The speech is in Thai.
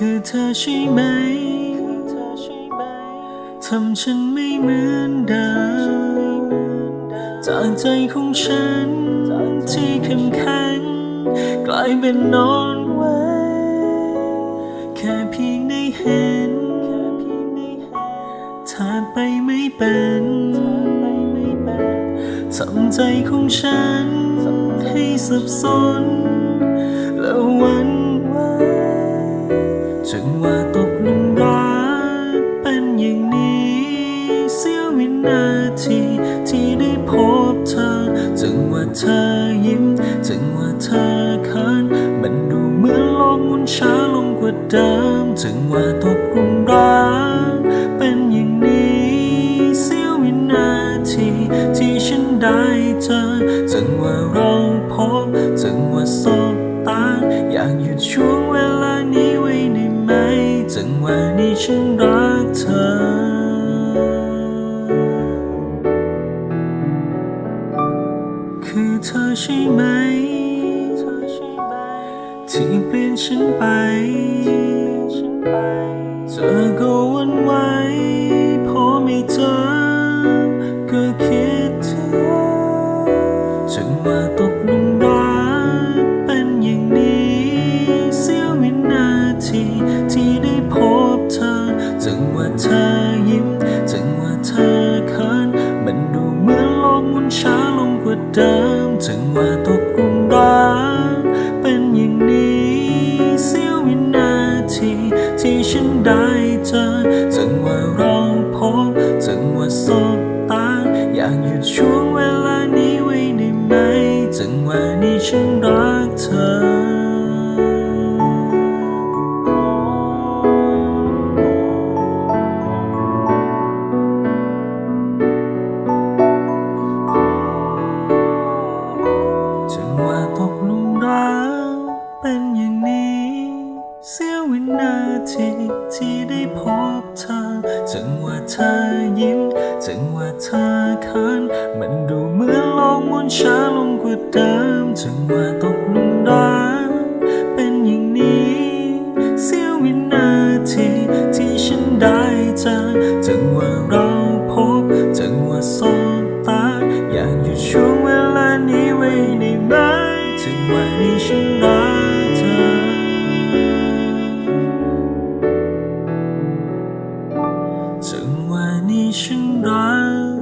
คือเธอใช่ไหม ทำฉันไม่เหมือนเดิมจากใจของฉันที่เข้มแข็งกลายเป็นนอนไว้ แค่เพียงได้เห็นถาดไปไม่เป็นทำใจของฉันให้สับสนแล้ววัน อนโลกหมุนช้าลงกว่าเดิมจึงว่าตกหลุมรักเป็นอย่างนี้เสี้ยววินาที ที่ฉันได้เจอจึงว่าเราพบจึงว่าสบตา อยากหยุดช่วงเวลานี้ไว้ได้ไหมจึงว่านี่ฉันรักเธอคือเธอใช่ไหม ที่เปลี่ยนฉันไป เธอก็วันไหวพอไม่เจอก็คิดถึงจึงว่าตกหลุมรักเป็นอย่างนี้เสี้ยววินาทีที่ได้พบเธอจึงว่าเธอยิ้มจึงว่าเธอเขินมันดูเหมือนโลกหมุนช้าลงกว่าเดิมจึงว่าตก ว่านี่ฉันรักเธอจึงว่าตกหลุมรักเป็นอย่างนี้เสียววินาทีที่ได้พบเธอจึงว่าเธอยิ้มจึงว่าเธอเขินมันดูเหมือนโลกหมุนชาลง ว่าเดิมจังหวตกนุ่มรัเป็นอย่างนี้ เสี้ยววินาทีที่ฉันได้เจอจังหวะเราพบจังหวะสบตา อยากหยุดช่วงเวลานี้ไว้ในไหมจังหวะนี้ฉันรักเธอ จังหวะนี้ฉันรัก